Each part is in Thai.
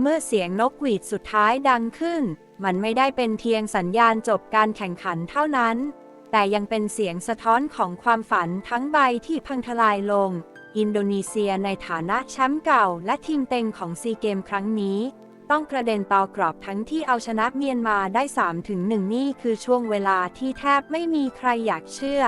เมื่อเสียงนกหวีดสุดท้ายดังขึ้น มันไม่ได้เป็นเพียงสัญญาณจบการแข่งขันเท่านั้น แต่ยังเป็นเสียงสะท้อนของความฝันทั้งใบที่พังทลายลง อินโดนีเซียในฐานะแชมป์เก่า และทีมเต็งของซีเกมครั้งนี้ ต้องกระเด็นต่อกรอบทั้งที่เอาชนะเมียนมาได้3ถึง1นี่คือช่วงเวลาที่แทบไม่มีใครอยากเชื่อ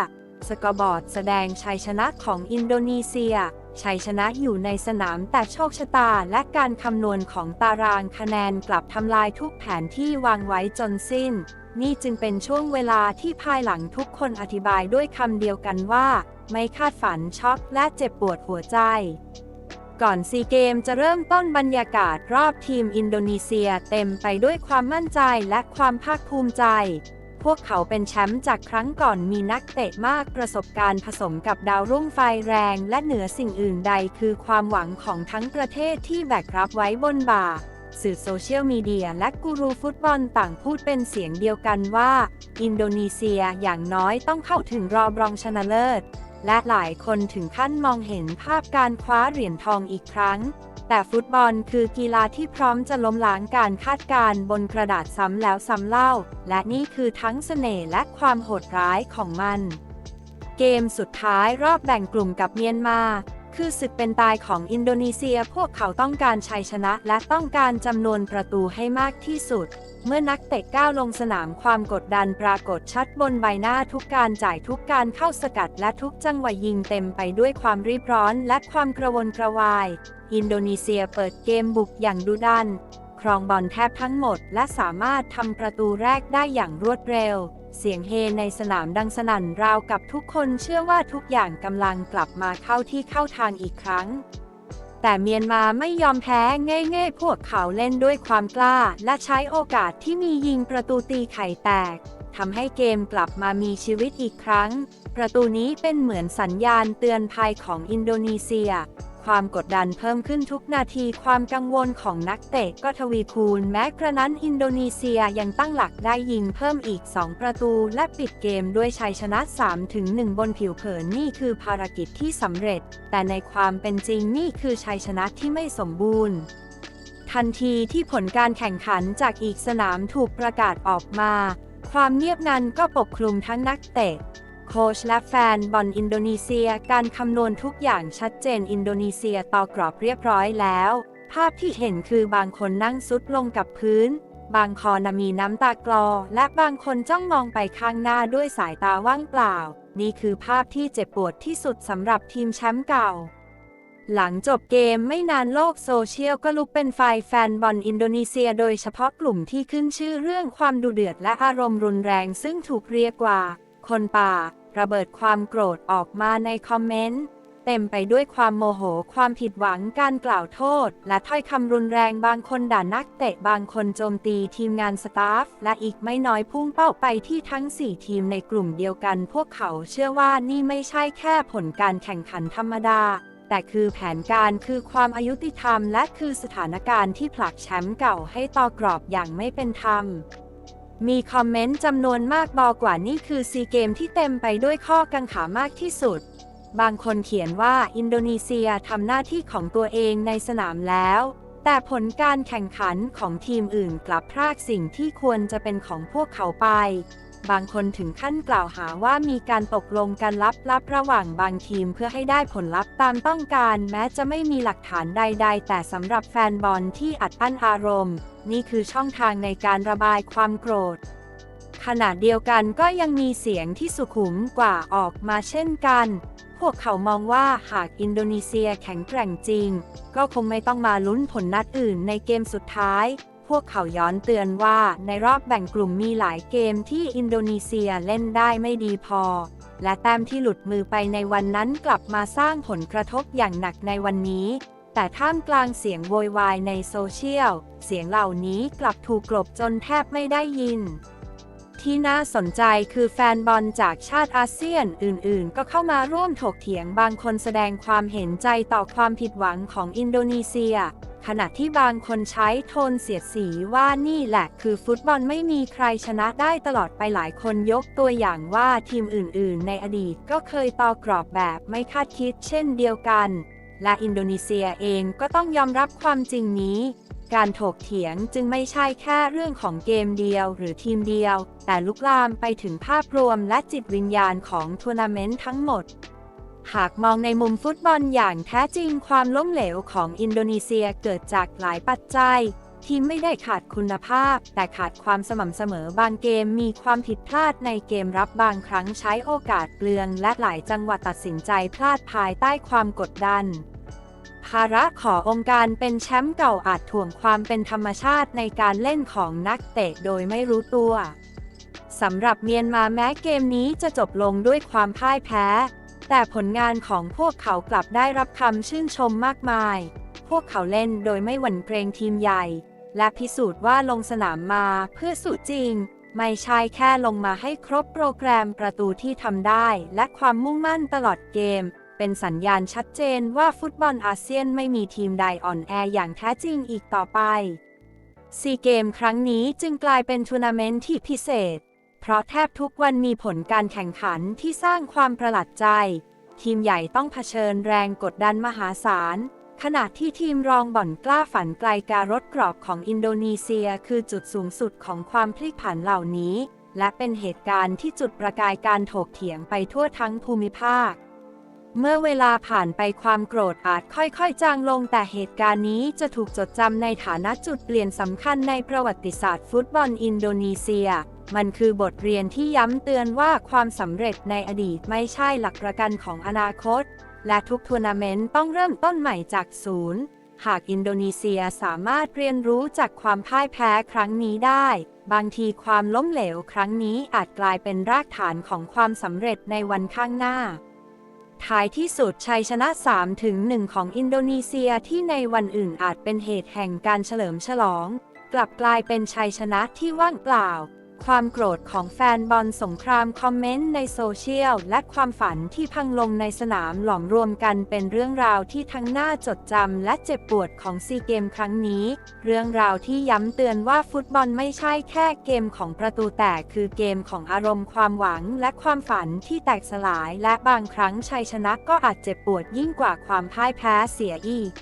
สกอร์บอร์ดแสดงชัยชนะของอินโดนีเซีย ชัยชนะอยู่ในสนามแต่โชคชะตาและการคำนวณของตารางคะแนนกลับทำลายทุกแผนที่วางไว้จนสิ้น นี่จึงเป็นช่วงเวลาที่ภายหลังทุกคนอธิบายด้วยคำเดียวกันว่า ไม่คาดฝันช็อกและเจ็บปวดหัวใจก่อนซีเกมจะเริ่มต้นบรรยากาศรอบทีมอินโดนีเซียเต็มไปด้วยความมั่นใจและความภาคภูมิใจ พวกเขาเป็นแชมป์จากครั้งก่อนมีนักเตะมากประสบการณ์ผสมกับดาวรุ่งไฟแรงและเหนือสิ่งอื่นใดคือความหวังของทั้งประเทศที่แบกรับไว้บนบ่า สื่อโซเชียลมีเดียและกูรูฟุตบอลต่างพูดเป็นเสียงเดียวกันว่า อินโดนีเซียอย่างน้อยต้องเข้าถึงรอบรองชนะเลิศ และหลายคนถึงขั้นมองเห็นภาพการคว้าเหรียญทองอีกครั้ง แต่ฟุตบอลคือกีฬาที่พร้อมจะล้มล้างการคาดการณ์บนกระดาษซ้ำแล้วซ้ำเล่า และนี่คือทั้งเสน่ห์และความโหดร้ายของมัน เกมสุดท้ายรอบแบ่งกลุ่มกับเมียนมา คือศึกเป็นตายของอินโดนีเซียพวกเขาต้องการชัยชนะและต้องการจำนวนประตูให้มากที่สุด เมื่อนักเตะก้าวลงสนามความกดดันปรากฏชัดบนใบหน้าทุกการจ่ายทุกการเข้าสกัดและทุกจังหวะยิงเต็มไปด้วยความรีบร้อนและความกระวนกระวาย อินโดนีเซียเปิดเกมบุกอย่างดุดัน ครองบอลแทบทั้งหมด และสามารถทำประตูแรกได้อย่างรวดเร็ว เสียงเฮในสนามดังสนั่นราวกับทุกคนเชื่อว่าทุกอย่างกำลังกลับมาเข้าที่เข้าทางอีกครั้ง แต่เมียนมาไม่ยอมแพ้ง่ายๆ พวกเขาเล่นด้วยความกล้า และใช้โอกาสที่มียิงประตูตีไข่แตกทำให้เกมกลับมามีชีวิตอีกครั้ง ประตูนี้เป็นเหมือนสัญญาณเตือนภัยของอินโดนีเซีย ความกดดันเพิ่มขึ้นทุกนาทีความกังวลของนักเตะก็ทวีคูณ แม้กระนั้นอินโดนีเซียยังตั้งหลักได้ยิงเพิ่มอีก 2 ประตูและปิดเกมด้วยชัยชนะ 3-1 บนผิวเผินนี่คือภารกิจที่สำเร็จ แต่ในความเป็นจริงนี่คือชัยชนะที่ไม่สมบูรณ์ทันทีที่ผลการแข่งขันจากอีกสนามถูกประกาศออกมา ความเงียบงันก็ปกคลุมทั้งนักเตะ โค้ชและแฟนบอลอินโดนีเซีย การคำนวณทุกอย่างชัดเจนอินโดนีเซียต่อกรอบเรียบร้อยแล้ว ภาพที่เห็นคือบางคนนั่งซุดลงกับพื้น บางคอนมีน้ำตากลอ และบางคนจ้องมองไปข้างหน้าด้วยสายตาว่างเปล่า นี่คือภาพที่เจ็บปวดที่สุดสำหรับทีมแชมป์เก่า หลังจบเกมไม่นานโลกโซเชียลก็ลุกเป็นไฟแฟนบอลอินโดนีเซีย โดยเฉพาะกลุ่มที่ขึ้นชื่อเรื่องความดุเดือดและอารมณ์รุนแรงซึ่งถูกเรียกว่า คนป่า ระเบิดความโกรธออกมาในคอมเมนต์ เต็มไปด้วยความโมโห ความผิดหวังการกล่าวโทษ และถ้อยคำรุนแรงบางคนด่านักเตะบางคนโจมตีทีมงานสตาฟ และอีกไม่น้อยพุ่งเป้าไปที่ทั้ง 4 ทีมในกลุ่มเดียวกัน พวกเขาเชื่อว่านี่ไม่ใช่แค่ผลการแข่งขันธรรมดาแต่คือแผนการคือความอายุติธรรม และคือสถานการณ์ที่ผลักแชมป์เก่าให้ต่อกรอบอย่างไม่เป็นธรรม มีคอมเมนต์จำนวนมากบอกว่านี่คือซีเกมที่เต็มไปด้วยข้อกังขามากที่สุด บางคนเขียนว่าอินโดนีเซียทำหน้าที่ของตัวเองในสนามแล้ว แต่ผลการแข่งขันของทีมอื่นกลับพรากสิ่งที่ควรจะเป็นของพวกเขาไป บางคนถึงขั้นกล่าวหาว่ามีการตกลงกันลับๆระหว่างบางทีมเพื่อให้ได้ผลลัพธ์ตามต้องการ แม้จะไม่มีหลักฐานใด ๆ แต่สำหรับแฟนบอลที่อัดอั้นอารมณ์ นี่คือช่องทางในการระบายความโกรธขณะเดียวกันก็ยังมีเสียงที่สุขุมกว่าออกมาเช่นกัน พวกเขามองว่าหากอินโดนีเซียแข็งแกร่งจริง ก็คงไม่ต้องมาลุ้นผลนัดอื่นในเกมสุดท้าย พวกเขาย้อนเตือนว่าในรอบแบ่งกลุ่มมีหลายเกมที่อินโดนีเซียเล่นได้ไม่ดีพอ และแต้มที่หลุดมือไปในวันนั้นกลับมาสร้างผลกระทบอย่างหนักในวันนี้ แต่ท่ามกลางเสียงโวยวายในโซเชียล เสียงเหล่านี้กลับถูกกลบจนแทบไม่ได้ยินที่น่าสนใจคือแฟนบอลจากชาติอาเซียนอื่น ๆ ก็เข้ามาร่วมถกเถียงบางคนแสดงความเห็นใจต่อความผิดหวังของอินโดนีเซีย ขณะที่บางคนใช้โทนเสียดสีว่านี่แหละคือฟุตบอลไม่มีใครชนะได้ตลอดไปหลายคนยกตัวอย่างว่าทีมอื่น ๆ ในอดีตก็เคยต่อกรอบแบบไม่คาดคิดเช่นเดียวกัน และอินโดนีเซียเองก็ต้องยอมรับความจริงนี้ การถกเถียงจึงไม่ใช่แค่เรื่องของเกมเดียวหรือทีมเดียว แต่ลุกลามไปถึงภาพรวมและจิตวิญญาณของทัวร์นาเมนต์ทั้งหมด หากมองในมุมฟุตบอลอย่างแท้จริงความล้มเหลวของอินโดนีเซียเกิดจากหลายปัจจัย ทีมไม่ได้ขาดคุณภาพ แต่ขาดความสม่ำเสมอบางเกมมีความผิดพลาดในเกมรับบางครั้งใช้โอกาสเปลืองและหลายจังหวะตัดสินใจพลาดภายใต้ความกดดัน ภาระขอองค์การเป็นแชมป์เก่าอาจถ่วงความเป็นธรรมชาติในการเล่นของนักเตะโดยไม่รู้ตัวสำหรับเมียนมาแม้เกมนี้จะจบลงด้วยความพ่ายแพ้ แต่ผลงานของพวกเขากลับได้รับคำชื่นชมมากมาย พวกเขาเล่นโดยไม่หวั่นเกรงทีมใหญ่ และพิสูจน์ว่าลงสนามมาเพื่อสู้จริง ไม่ใช่แค่ลงมาให้ครบโปรแกรมประตูที่ทำได้ และความมุ่งมั่นตลอดเกม เป็นสัญญาณชัดเจนว่าฟุตบอลอาเซียนไม่มีทีมใดอ่อนแออย่างแท้จริงอีกต่อไปซีเกมครั้งนี้จึงกลายเป็นทัวร์นาเมนต์ที่พิเศษ เพราะแทบทุกวันมีผลการแข่งขันที่สร้างความประหลาดใจ ทีมใหญ่ต้องเผชิญแรงกดดันมหาศาล ขณะที่ทีมรองบ่อนกล้าฝันไกลการรถกรอบของอินโดนีเซียคือจุดสูงสุดของความพลิกผันเหล่านี้ และเป็นเหตุการณ์ที่จุดประกายการถกเถียงไปทั่วทั้งภูมิภาค เมื่อเวลาผ่านไปความโกรธอาจค่อยๆ จางลงแต่เหตุการณ์นี้จะถูกจดจำในฐานะจุดเปลี่ยนสำคัญในประวัติศาสตร์ฟุตบอลอินโดนีเซีย มันคือบทเรียนที่ย้ำเตือนว่าความสำเร็จในอดีตไม่ใช่หลักประกันของอนาคต และทุกทัวร์นาเมนต์ต้องเริ่มต้นใหม่จากศูนย์ หากอินโดนีเซียสามารถเรียนรู้จากความพ่ายแพ้ครั้งนี้ได้ บางทีความล้มเหลวครั้งนี้อาจกลายเป็นรากฐานของความสำเร็จในวันข้างหน้าท้ายที่สุดชัยชนะ3ถึง1ของอินโดนีเซียที่ในวันอื่นอาจเป็นเหตุแห่งการเฉลิมฉลอง กลับกลายเป็นชัยชนะที่ว่างเปล่า ความโกรธของแฟนบอลสงครามคอมเมนต์ในโซเชียล และความฝันที่พังลงในสนามหลอมรวมกันเป็นเรื่องราวที่ทั้งน่าจดจำและเจ็บปวดของซีเกมครั้งนี้ เรื่องราวที่ย้ำเตือนว่าฟุตบอลไม่ใช่แค่เกมของประตูแต่คือเกมของอารมณ์ความหวังและความฝันที่แตกสลาย และบางครั้งชัยชนะก็อาจเจ็บปวดยิ่งกว่าความพ่ายแพ้เสียอีก